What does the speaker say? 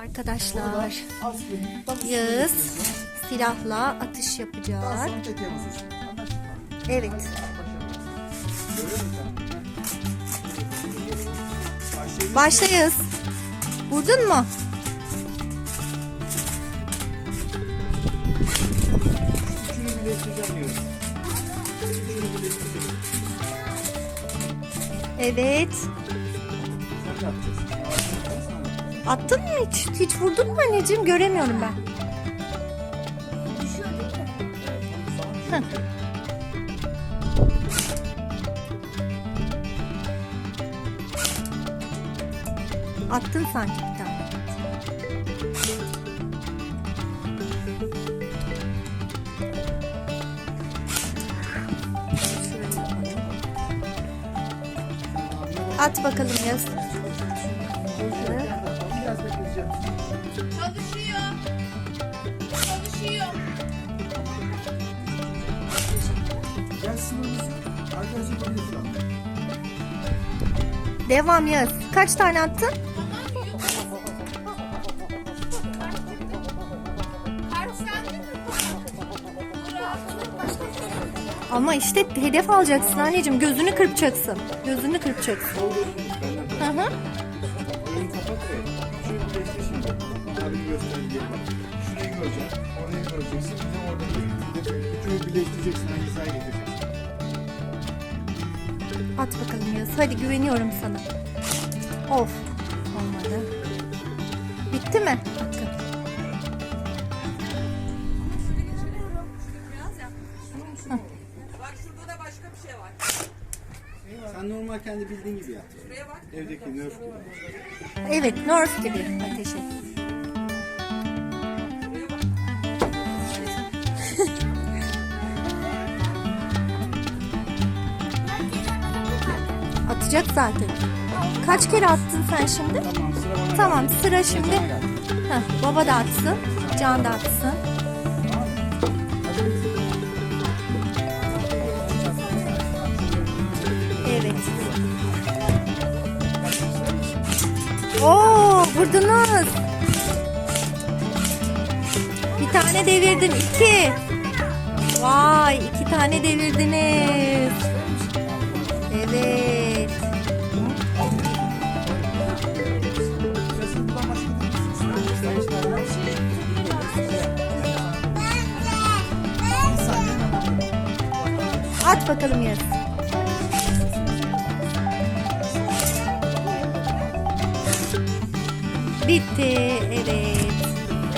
Arkadaşlar Yağız silahla atış yapacak. Evet. Başla Yağız. Vurdun mu? Evet. Attın mı hiç? Hiç vurdun mu anneciğim? Göremiyorum ben. Heh. Attın sanki bir tane. At bakalım yaz. Biraz bekleyeceğim. Çalışıyor. Çalışıyor. Gel sınırımızı. Arkadaşlar böyle duran. Devam yaz. Kaç tane attın? Ama işte hedef alacaksın anneciğim. Gözünü kırpacaksın. Gözünü kırpacaksın. Hı hı. At bakalım yaz. Hadi güveniyorum sana. Of. Olmadı. Bitti mi? Bakın. Sen normal kendi bildiğin gibi yap. Evdeki nerf gibi. Evet, Nerf gibi ateşi. Atacak zaten. Kaç kere attın sen şimdi? Tamam sıra. Tamam sıra şimdi. Heh, baba da atsın. Can da atsın. Evet. Oo, vurdunuz. Bir tane devirdin. iki. Vay, iki tane devirdiniz. Evet. At bakalım yaz. bitti. Evet.